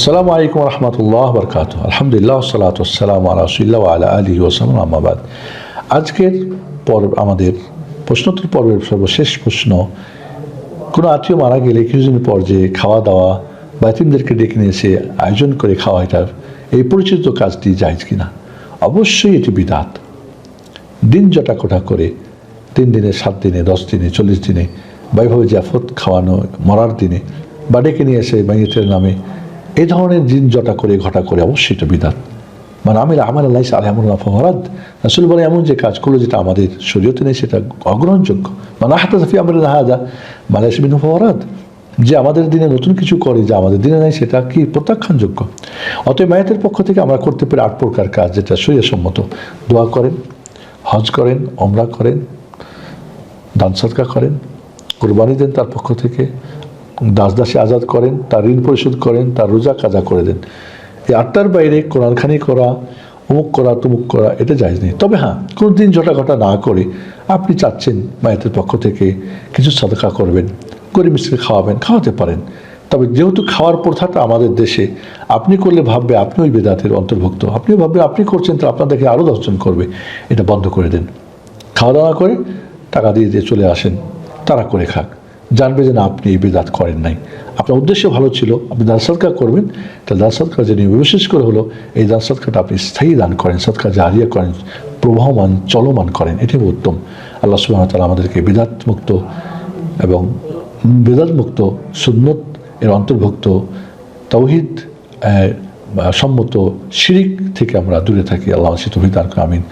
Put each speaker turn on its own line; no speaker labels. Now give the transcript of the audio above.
আসসালামু আলাইকুম রহমতুল্লাহ বরকাত আলহামদুলিল্লাহ সালাতাম আলাসিল্লাহ আলা আলী ওসালাম আহমাবাদ আজকের পর্ব আমাদের প্রশ্নোত্তর পর্বের সর্বশেষ প্রশ্ন, কোনো আত্মীয় মারা গেলে কিছুদিন পর যে খাওয়া দাওয়া বা এতিমদেরকে ডেকে নিয়ে এসে আয়োজন করে খাওয়া, এটার এই পরিচিত কাজটি জায়জ কিনা? অবশ্যই এটি বিদাত। দিন জটাকটা করে তিন দিনে, সাত দিনে, দশ দিনে, চল্লিশ দিনে বা এইভাবে জাফত খাওয়ানো, মরার দিনে বা ডেকে নিয়ে এসে মাইয়েতের নামে এই ধরনের দিন জটা করে, ঘটা করে অবশ্যই এটা বিধান। মানে আমি আমার আল্লাহ আলহামুল্লাহ ফহরাদ আসলে বলে এমন যে কাজ করল যেটা আমাদের শরীয়তে নেই, সেটা অগ্রহণযোগ্য। মানে হাতে সাফি আমরা নাহাজা মানে বিনু ফহরাদ যে আমাদের দিনে নতুন কিছু করে, যা আমাদের দিনে নাই, সেটা কি প্রত্যাখ্যানযোগ্য? অতএব মায়াতের পক্ষ থেকে আমরা করতে পারি আট প্রকার কাজ, যেটা সম্মত দোয়া করেন, হজ করেন অমরা করেন, দান সৎকা করেন, কোরবানি দেন তার পক্ষ থেকে দাস দাসী আজাদ করেন, তার ঋণ পরিশোধ করেন, তার রোজা কাজা করে দেন। এই আটটার বাইরে কোরআনখানি করা, অমুক করা, তুমুক করা, এটা জায়জ নেই। তবে হ্যাঁ কোনো দিন জটাঘটা না করে আপনি চাচ্ছেন মায়েদের পক্ষ থেকে কিছু সদকা করবেন, গরিব মিস্ত্রি খাওয়াবেন, খাওয়াতে পারেন। তবে যেহেতু খাওয়ার প্রথাটা আমাদের দেশে, আপনি করলে ভাববে আপনি ওই বেদাতের অন্তর্ভুক্ত। আপনিও ভাববে আপনি করছেন তো আপনার দেখে আরও দশজন করবে। এটা বন্ধ করে দেন। খাওয়া দাওয়া করে টাকা দিয়ে দিয়ে চলে আসেন তারা করে খাক। জানবে যে না, আপনি এই বেদাত করেন নাই। আপনার উদ্দেশ্য ভালো ছিল, আপনি দান সৎকার করবেন। তা দান সৎকার যে নিয়ম বিশেষ করে হলো, এই দান সৎকারটা আপনি স্থায়ী দান করেন, সৎকার জারিয়া করেন, প্রবাহমান, চলমান করেন, এটাই উত্তম। আল্লাহ সুবাহ তালা আমাদেরকে বেদাত মুক্ত এবং বেদাত মুক্ত সুন্নত, এর অন্তর্ভুক্ত তৌহিদ সম্মত শিরিক থেকে আমরা দূরে থাকি। আল্লাহ সে তৌহিদ আমিন।